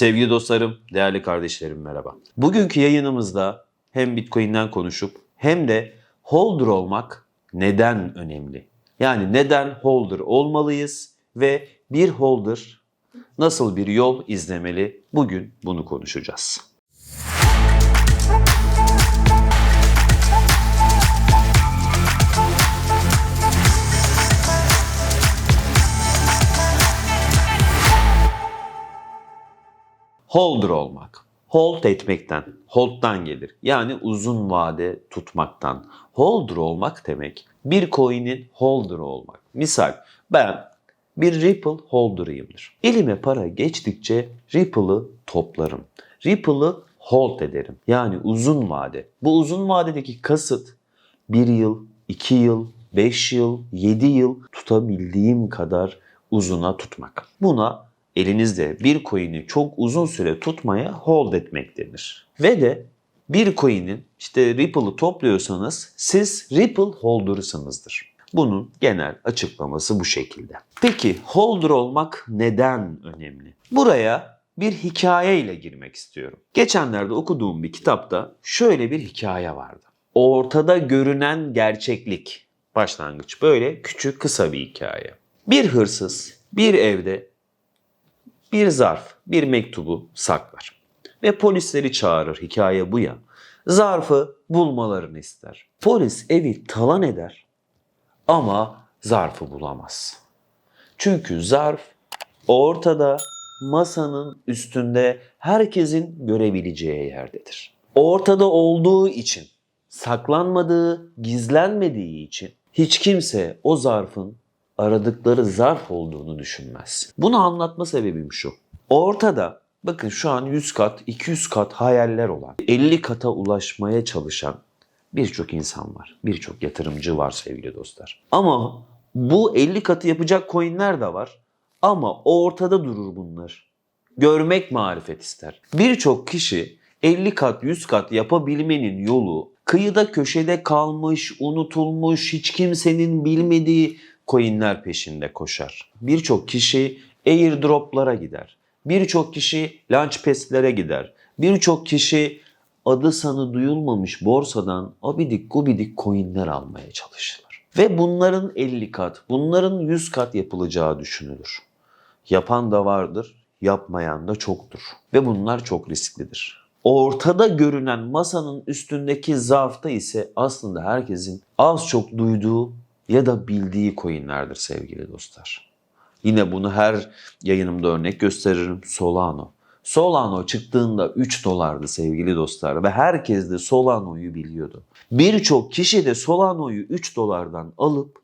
Sevgili dostlarım, değerli kardeşlerim merhaba. Bugünkü yayınımızda hem Bitcoin'den konuşup hem de holder olmak neden önemli? Yani neden holder olmalıyız ve bir holder nasıl bir yol izlemeli? Bugün bunu konuşacağız. Holder olmak. Hold etmekten, hold'dan gelir. Yani uzun vade tutmaktan. Holder olmak demek bir coin'in holder'ı olmak. Misal ben bir Ripple holder'ıyımdır. Elime para geçtikçe Ripple'ı toplarım. Ripple'ı hold ederim. Yani uzun vade. Bu uzun vadedeki kasıt 1 yıl, 2 yıl, 5 yıl, 7 yıl tutabildiğim kadar uzuna tutmak. Buna elinizde bir coin'i çok uzun süre tutmaya hold etmek denir. Ve de bir coin'in işte Ripple'ı topluyorsanız siz Ripple holder'ısınızdır. Bunun genel açıklaması bu şekilde. Peki holder olmak neden önemli? Buraya bir hikayeyle girmek istiyorum. Geçenlerde okuduğum bir kitapta şöyle bir hikaye vardı. Ortada görünen gerçeklik. Başlangıç böyle küçük kısa bir hikaye. Bir hırsız bir evde bir zarf, bir mektubu saklar. Ve polisleri çağırır. Hikaye bu ya. Zarfı bulmalarını ister. Polis evi talan eder ama zarfı bulamaz. Çünkü zarf ortada masanın üstünde herkesin görebileceği yerdedir. Ortada olduğu için, saklanmadığı, gizlenmediği için hiç kimse o zarfın aradıkları zarf olduğunu düşünmez. Bunu anlatma sebebim şu. Ortada bakın şu an 100 kat, 200 kat hayaller olan, 50 kata ulaşmaya çalışan birçok insan var. Birçok yatırımcı var sevgili dostlar. Ama bu 50 katı yapacak coinler de var. Ama ortada durur bunlar. Görmek marifet ister. Birçok kişi 50 kat 100 kat yapabilmenin yolu kıyıda köşede kalmış, unutulmuş, hiç kimsenin bilmediği coinler peşinde koşar. Birçok kişi airdroplara gider. Birçok kişi launchpad'lere gider. Birçok kişi adı sanı duyulmamış borsadan abidik gubidik coinler almaya çalışırlar. Ve bunların 50 kat, bunların 100 kat yapılacağı düşünülür. Yapan da vardır, yapmayan da çoktur. Ve bunlar çok risklidir. Ortada görünen masanın üstündeki zarfta ise aslında herkesin az çok duyduğu ya da bildiği coinlerdir sevgili dostlar. Yine bunu her yayınımda örnek gösteririm. Solano. Solano çıktığında 3 dolardı sevgili dostlar ve herkes de Solano'yu biliyordu. Birçok kişi de Solano'yu 3 dolardan alıp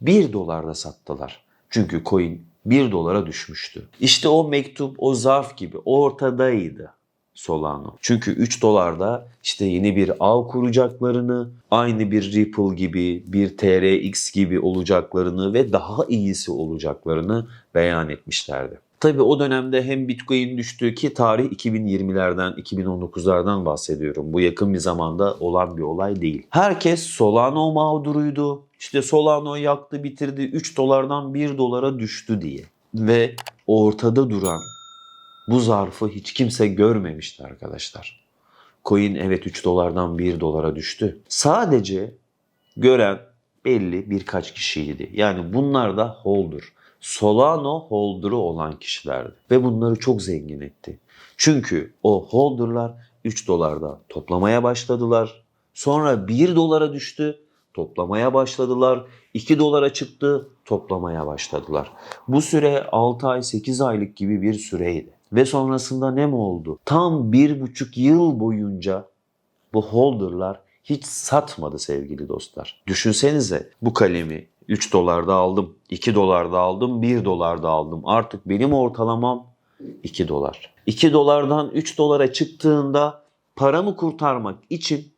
1 dolarda sattılar. Çünkü coin 1 dolara düşmüştü. İşte o mektup, o zarf gibi ortadaydı. Solano. Çünkü 3 dolarda işte yeni bir ağ kuracaklarını, aynı bir Ripple gibi, bir TRX gibi olacaklarını ve daha iyisi olacaklarını beyan etmişlerdi. Tabi o dönemde hem Bitcoin düştü ki tarih 2020'lerden, 2019'lardan bahsediyorum. Bu yakın bir zamanda olan bir olay değil. Herkes Solano mağduruydu. İşte Solano yaktı bitirdi 3 dolardan 1 dolara düştü diye. Ve ortada duran bu zarfı hiç kimse görmemişti arkadaşlar. Coin evet 3 dolardan 1 dolara düştü. Sadece gören belli birkaç kişiydi. Yani bunlar da holder. Solano holder'ı olan kişilerdi. Ve bunları çok zengin etti. Çünkü o holder'lar 3 dolarda toplamaya başladılar. Sonra 1 dolara düştü. Toplamaya başladılar. 2 dolara çıktı. Toplamaya başladılar. Bu süre 6 ay 8 aylık gibi bir süreydi. Ve sonrasında ne mi oldu? Tam bir buçuk yıl boyunca bu holder'lar hiç satmadı sevgili dostlar. Düşünsenize bu kalemi 3 dolarda aldım, 2 dolarda aldım, 1 dolarda aldım. Artık benim ortalamam 2 dolar. 2 dolardan 3 dolara çıktığında paramı kurtarmak için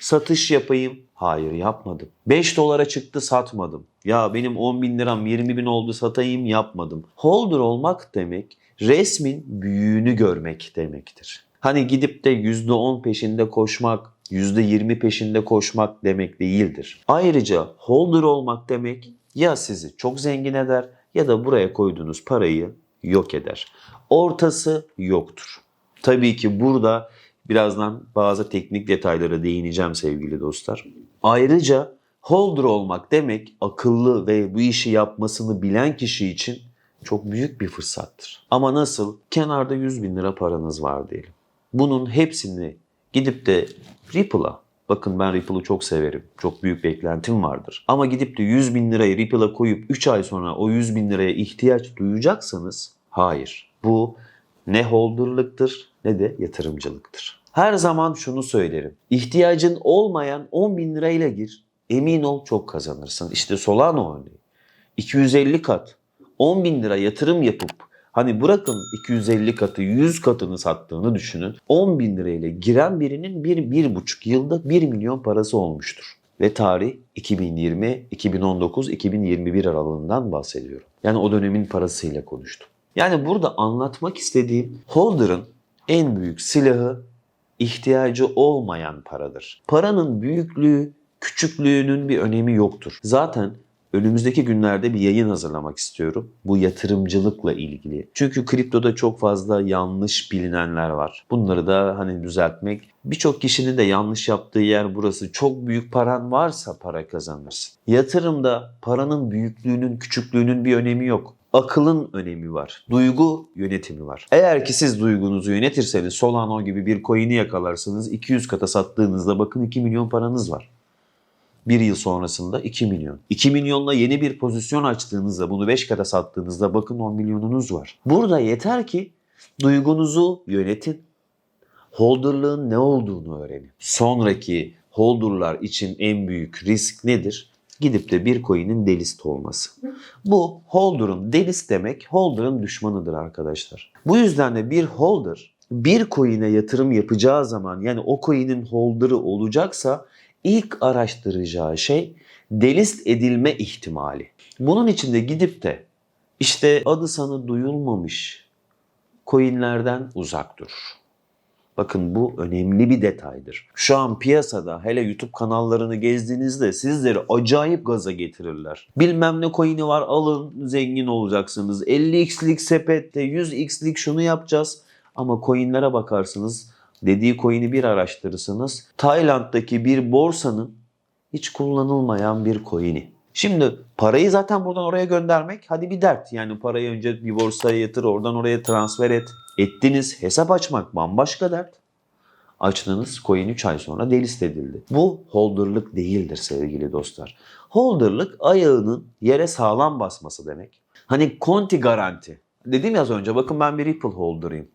satış yapayım. Hayır yapmadım. 5 dolara çıktı satmadım. Ya benim 10 bin liram 20 bin oldu satayım yapmadım. Holder olmak demek resmin büyüğünü görmek demektir. Hani gidip de %10 peşinde koşmak, %20 peşinde koşmak demek değildir. Ayrıca holder olmak demek ya sizi çok zengin eder ya da buraya koyduğunuz parayı yok eder. Ortası yoktur. Tabii ki burada birazdan bazı teknik detaylara değineceğim sevgili dostlar. Ayrıca holder olmak demek akıllı ve bu işi yapmasını bilen kişi için çok büyük bir fırsattır. Ama nasıl? Kenarda 100 bin lira paranız var diyelim. Bunun hepsini gidip de Ripple'a Bakın ben Ripple'ı çok severim. Çok büyük beklentim vardır. Ama gidip de 100 bin lirayı Ripple'a koyup 3 ay sonra o 100 bin liraya ihtiyaç duyacaksanız hayır. Bu ne holderlıktır ne de yatırımcılıktır. Her zaman şunu söylerim. İhtiyacın olmayan 10 bin lirayla gir. Emin ol çok kazanırsın. İşte Solano örneği. 250 kat. 10 bin lira yatırım yapıp hani bırakın 250 katı 100 katını sattığını düşünün. 10 bin lirayla giren birinin bir, bir buçuk yılda 1 milyon parası olmuştur. Ve tarih 2020, 2019, 2021 aralığından bahsediyorum. Yani o dönemin parasıyla konuştum. Yani burada anlatmak istediğim holder'ın en büyük silahı ihtiyacı olmayan paradır. Paranın büyüklüğü, küçüklüğünün bir önemi yoktur. Zaten önümüzdeki günlerde bir yayın hazırlamak istiyorum. Bu yatırımcılıkla ilgili. Çünkü kriptoda çok fazla yanlış bilinenler var. Bunları da hani düzeltmek. Birçok kişinin de yanlış yaptığı yer burası. Çok büyük paran varsa para kazanırsın. Yatırımda paranın büyüklüğünün, küçüklüğünün bir önemi yok akılın önemi var. Duygu yönetimi var. Eğer ki siz duygunuzu yönetirseniz Solano gibi bir coin'i yakalarsınız 200 kata sattığınızda bakın 2 milyon paranız var. Bir yıl sonrasında 2 milyon. 2 milyonla yeni bir pozisyon açtığınızda bunu 5 kata sattığınızda bakın 10 milyonunuz var. Burada yeter ki duygunuzu yönetin. Holderlığın ne olduğunu öğrenin. Sonraki holderlar için en büyük risk nedir? Gidip de bir coin'in delist olması. Bu holder'ın delist demek holder'ın düşmanıdır arkadaşlar. Bu yüzden de bir holder bir coin'e yatırım yapacağı zaman yani o coin'in holder'ı olacaksa ilk araştıracağı şey delist edilme ihtimali. Bunun için de gidip de işte adı sanı duyulmamış coinlerden uzak dur. Bakın bu önemli bir detaydır. Şu an piyasada hele YouTube kanallarını gezdiğinizde sizleri acayip gaza getirirler. Bilmem ne coin'i var alın zengin olacaksınız. 50x'lik sepette 100x'lik şunu yapacağız. Ama coin'lere bakarsınız dediği coin'i bir araştırırsınız. Tayland'daki bir borsanın hiç kullanılmayan bir coin'i. Şimdi parayı zaten buradan oraya göndermek hadi bir dert. Yani parayı önce bir borsaya yatır oradan oraya transfer et. Ettiniz hesap açmak bambaşka dert. Açtığınız coin 3 ay sonra delist edildi. Bu holderlık değildir sevgili dostlar. Holderlık ayağının yere sağlam basması demek. Hani Conti garanti. Dedim ya az önce bakın ben bir Ripple holder'ıyım.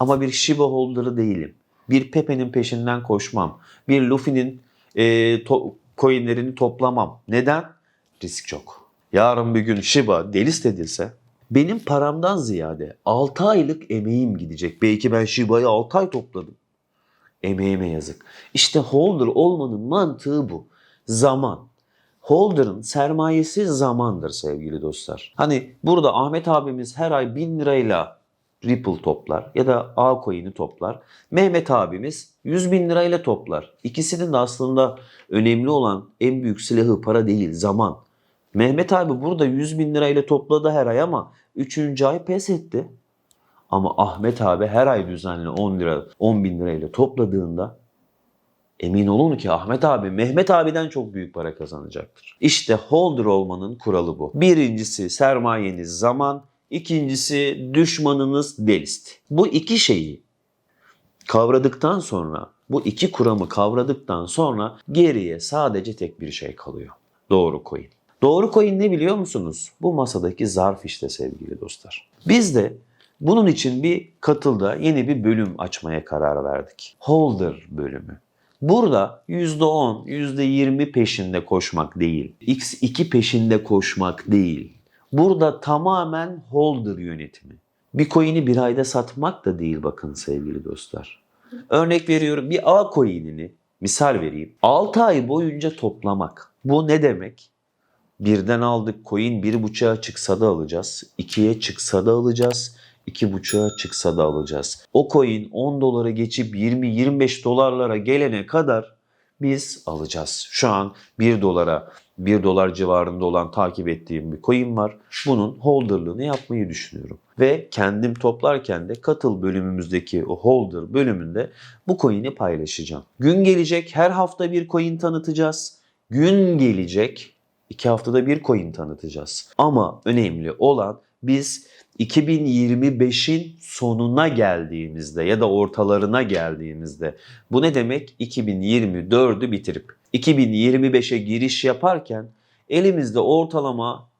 Ama bir Shiba holder'ı değilim. Bir Pepe'nin peşinden koşmam. Bir Luffy'nin e, to- coinlerini toplamam. Neden? Risk çok. Yarın bir gün Shiba delist edilse benim paramdan ziyade 6 aylık emeğim gidecek. Belki ben Shiba'yı 6 ay topladım. Emeğime yazık. İşte holder olmanın mantığı bu. Zaman. Holder'ın sermayesi zamandır sevgili dostlar. Hani burada Ahmet abimiz her ay 1000 lirayla Ripple toplar ya da A toplar. Mehmet abimiz 100 bin lirayla toplar. İkisinin de aslında önemli olan en büyük silahı para değil zaman. Mehmet abi burada 100 bin lirayla topladı her ay ama 3. ay pes etti. Ama Ahmet abi her ay düzenli 10 lira 10 bin lirayla topladığında emin olun ki Ahmet abi Mehmet abiden çok büyük para kazanacaktır. İşte holder olmanın kuralı bu. Birincisi sermayeniz zaman, ikincisi düşmanınız delist. Bu iki şeyi kavradıktan sonra, bu iki kuramı kavradıktan sonra geriye sadece tek bir şey kalıyor. Doğru coin. Doğru coin ne biliyor musunuz? Bu masadaki zarf işte sevgili dostlar. Biz de bunun için bir katılda yeni bir bölüm açmaya karar verdik. Holder bölümü. Burada %10, %20 peşinde koşmak değil. X2 peşinde koşmak değil. Burada tamamen holder yönetimi. Bir coin'i bir ayda satmak da değil bakın sevgili dostlar. Örnek veriyorum bir A coin'ini misal vereyim. 6 ay boyunca toplamak. Bu ne demek? Birden aldık coin bir buçuğa çıksa da alacağız. ikiye çıksa da alacağız. iki buçuğa çıksa da alacağız. O coin 10 dolara geçip 20-25 dolarlara gelene kadar biz alacağız. Şu an 1 dolara 1 dolar civarında olan takip ettiğim bir coin var. Bunun holderlığını yapmayı düşünüyorum. Ve kendim toplarken de katıl bölümümüzdeki o holder bölümünde bu coin'i paylaşacağım. Gün gelecek her hafta bir coin tanıtacağız. Gün gelecek iki haftada bir coin tanıtacağız. Ama önemli olan biz 2025'in sonuna geldiğimizde ya da ortalarına geldiğimizde bu ne demek? 2024'ü bitirip 2025'e giriş yaparken elimizde ortalama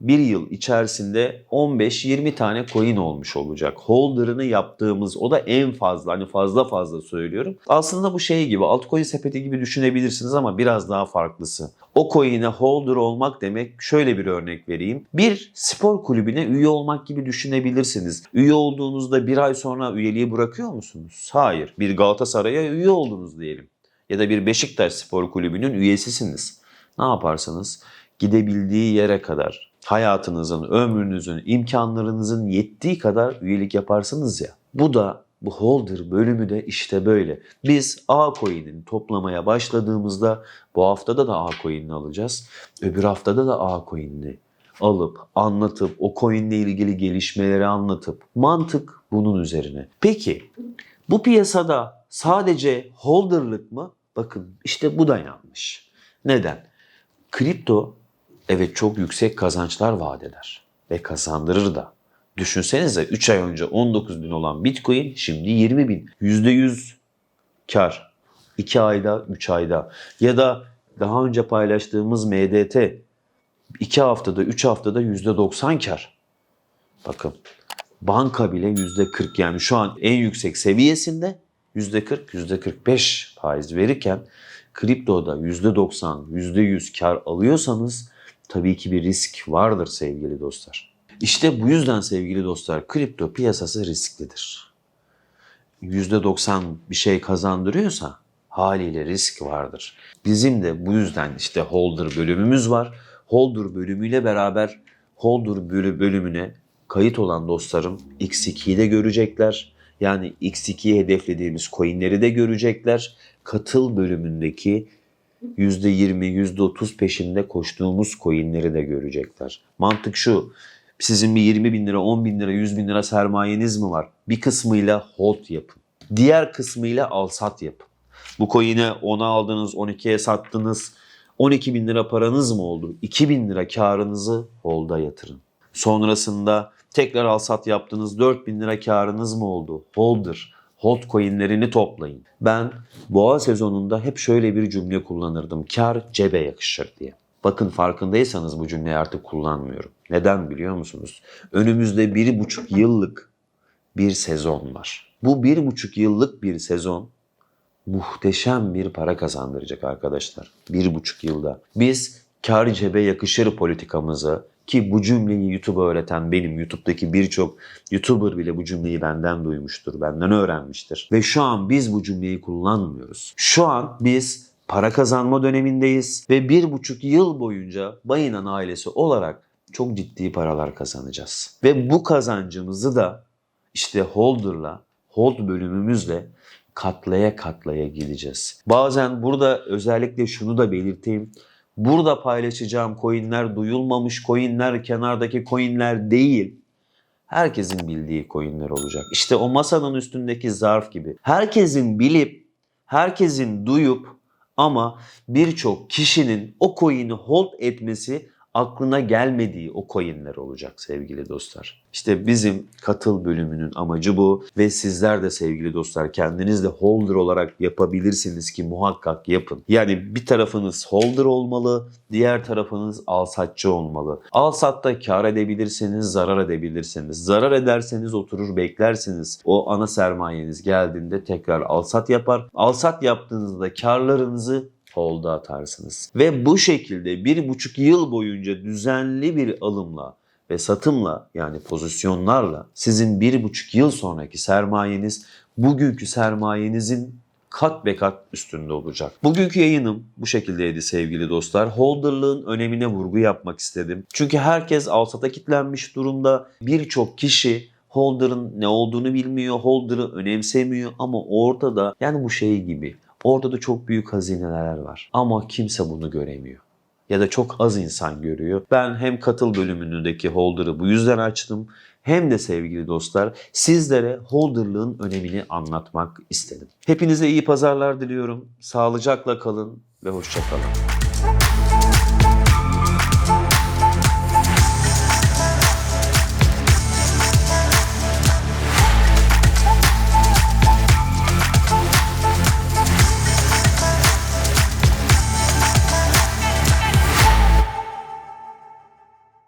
bir yıl içerisinde 15-20 tane coin olmuş olacak. Holder'ını yaptığımız o da en fazla hani fazla fazla söylüyorum. Aslında bu şey gibi altcoin sepeti gibi düşünebilirsiniz ama biraz daha farklısı. O coin'e holder olmak demek şöyle bir örnek vereyim. Bir spor kulübüne üye olmak gibi düşünebilirsiniz. Üye olduğunuzda bir ay sonra üyeliği bırakıyor musunuz? Hayır. Bir Galatasaray'a üye oldunuz diyelim. Ya da bir Beşiktaş Spor Kulübü'nün üyesisiniz. Ne yaparsınız? Gidebildiği yere kadar hayatınızın, ömrünüzün, imkanlarınızın yettiği kadar üyelik yaparsınız ya. Bu da bu holder bölümü de işte böyle. Biz A coin'in toplamaya başladığımızda bu haftada da A coin'ini alacağız. Öbür haftada da A coin'ini alıp anlatıp o coin'le ilgili gelişmeleri anlatıp mantık bunun üzerine. Peki bu piyasada sadece holderlık mı? Bakın işte bu da yanlış. Neden? Kripto evet çok yüksek kazançlar vaat eder ve kazandırır da. Düşünsenize 3 ay önce 19 bin olan Bitcoin şimdi 20 bin. %100 kar. 2 ayda, 3 ayda. Ya da daha önce paylaştığımız MDT 2 haftada, 3 haftada %90 kar. Bakın banka bile %40 yani şu an en yüksek seviyesinde %40, %45 faiz verirken kriptoda %90, %100 kar alıyorsanız tabii ki bir risk vardır sevgili dostlar. İşte bu yüzden sevgili dostlar kripto piyasası risklidir. %90 bir şey kazandırıyorsa haliyle risk vardır. Bizim de bu yüzden işte holder bölümümüz var. Holder bölümüyle beraber holder bölü- bölümüne kayıt olan dostlarım X2'yi de görecekler. Yani X2'yi hedeflediğimiz coinleri de görecekler. Katıl bölümündeki %20, %30 peşinde koştuğumuz coinleri de görecekler. Mantık şu. Sizin bir 20 bin lira, 10 bin lira, 100 bin lira sermayeniz mi var? Bir kısmıyla hold yapın. Diğer kısmıyla al sat yapın. Bu coin'e 10'a aldınız, 12'ye sattınız. 12 bin lira paranız mı oldu? 2 bin lira karınızı hold'a yatırın. Sonrasında tekrar al sat yaptınız 4 bin lira karınız mı oldu? Holder, hold coinlerini toplayın. Ben boğa sezonunda hep şöyle bir cümle kullanırdım. Kar cebe yakışır diye. Bakın farkındaysanız bu cümleyi artık kullanmıyorum. Neden biliyor musunuz? Önümüzde bir buçuk yıllık bir sezon var. Bu bir buçuk yıllık bir sezon muhteşem bir para kazandıracak arkadaşlar. Bir buçuk yılda. Biz kar cebe yakışır politikamızı ki bu cümleyi YouTube'a öğreten benim, YouTube'daki birçok YouTuber bile bu cümleyi benden duymuştur, benden öğrenmiştir. Ve şu an biz bu cümleyi kullanmıyoruz. Şu an biz para kazanma dönemindeyiz ve bir buçuk yıl boyunca Bayinan ailesi olarak çok ciddi paralar kazanacağız. Ve bu kazancımızı da işte Holder'la, Hold bölümümüzle katlaya katlaya gideceğiz. Bazen burada özellikle şunu da belirteyim. Burada paylaşacağım coinler duyulmamış coinler, kenardaki coinler değil. Herkesin bildiği coinler olacak. İşte o masanın üstündeki zarf gibi. Herkesin bilip, herkesin duyup ama birçok kişinin o coin'i hold etmesi aklına gelmediği o coinler olacak sevgili dostlar. İşte bizim katıl bölümünün amacı bu ve sizler de sevgili dostlar kendiniz de holder olarak yapabilirsiniz ki muhakkak yapın. Yani bir tarafınız holder olmalı, diğer tarafınız alsatçı olmalı. Alsatta kar edebilirsiniz, zarar edebilirsiniz. Zarar ederseniz oturur beklersiniz. O ana sermayeniz geldiğinde tekrar alsat yapar. Alsat yaptığınızda karlarınızı hold'a atarsınız. Ve bu şekilde bir buçuk yıl boyunca düzenli bir alımla ve satımla yani pozisyonlarla sizin bir buçuk yıl sonraki sermayeniz bugünkü sermayenizin kat be kat üstünde olacak. Bugünkü yayınım bu şekildeydi sevgili dostlar. Holderlığın önemine vurgu yapmak istedim. Çünkü herkes alsata kitlenmiş durumda. Birçok kişi Holder'ın ne olduğunu bilmiyor, Holder'ı önemsemiyor ama ortada yani bu şey gibi Ortada çok büyük hazineler var ama kimse bunu göremiyor. ya da çok az insan görüyor. Ben hem katıl bölümündeki holder'ı bu yüzden açtım hem de sevgili dostlar sizlere holderlığın önemini anlatmak istedim. Hepinize iyi pazarlar diliyorum. Sağlıcakla kalın ve hoşça kalın.